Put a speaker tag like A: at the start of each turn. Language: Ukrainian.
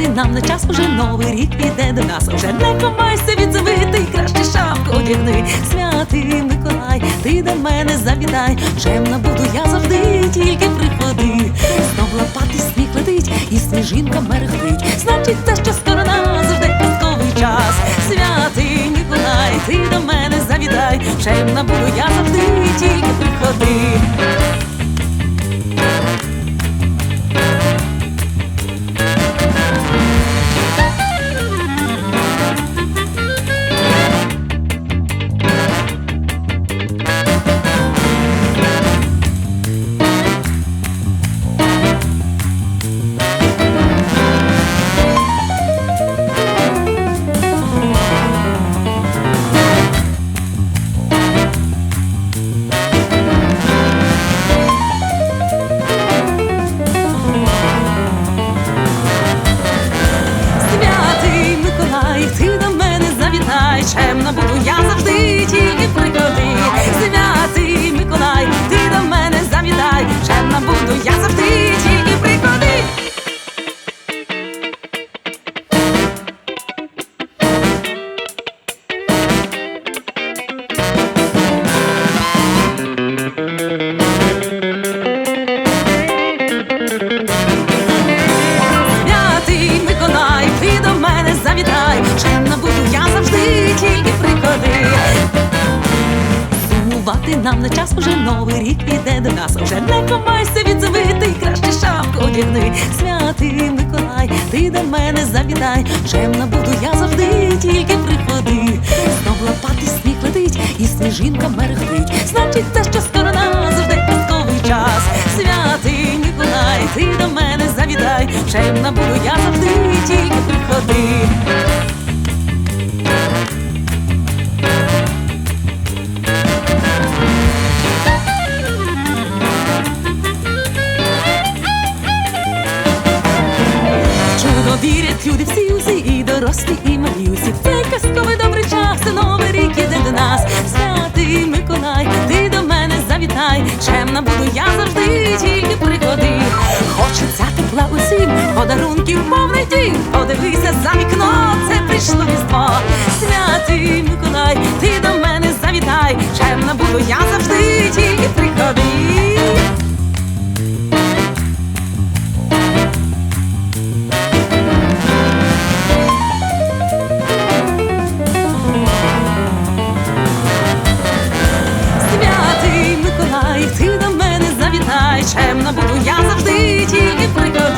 A: Сумувати нам на час уже новий рік іде до нас. Уже не комайся відзовити, краще шапку одягни. Святий Миколай, ти до мене завітай. Чемна буду я завжди, тільки приходи. Знов лопати сніг летить, і сніжинка мерехтить. Значить, це що скоро нас завжди казковий час. Святий Миколай, ти до мене завітай. Чемна буду я завжди, тільки приходи. Сумувати нам на час уже новий рік іде до нас. Уже не комайся відзовити, краще шапку одягни. Святий Миколай, ти до мене завітай, чемна буду я завжди, тільки приходи. Знов лопати сніг летить, і сніжинка мерехтить. Значить, це що скоро нас завжди казковий час. Святий Миколай, ти до мене завітай, чемна буду я завжди, тільки приходи. Люди всі усі, і дорослі, і малі усі. Це казковий добрий час, новий рік іде до нас. Святий Миколай, ти до мене завітай. Чемна буду я завжди, тільки приходи. Хочеться тепла усім, подарунків повний дім. Подивися за вікно, це прийшло нескінченно буду я завжди тільки прикладу.